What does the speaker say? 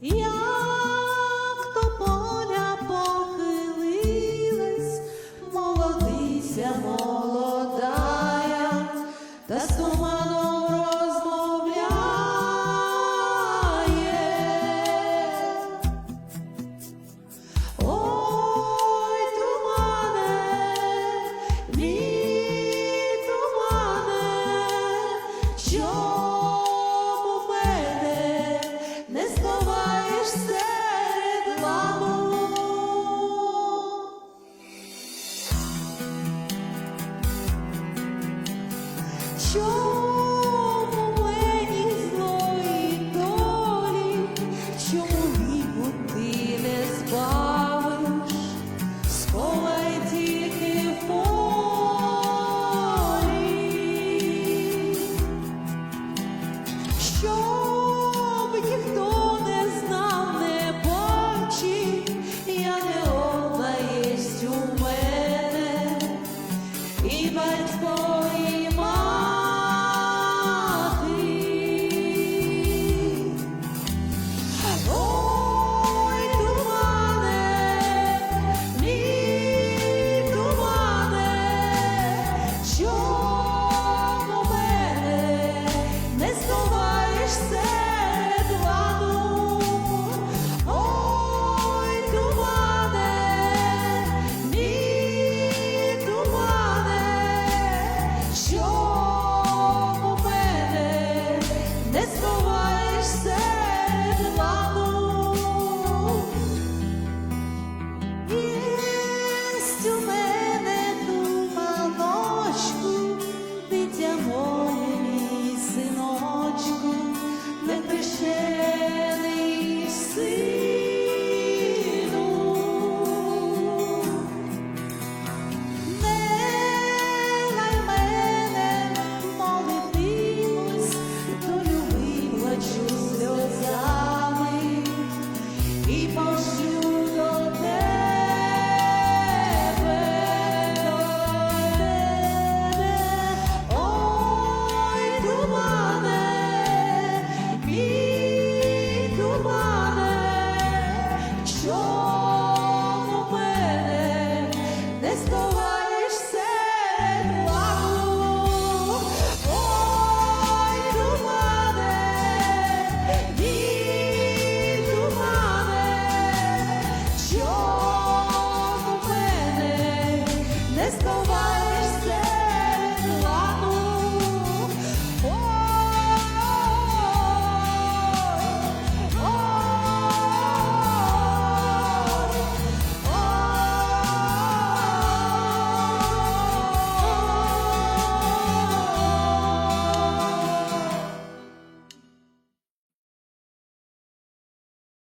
Yeah. чому мені злої долі, чому віку ти не збавиш, сховай тільки в полі. Що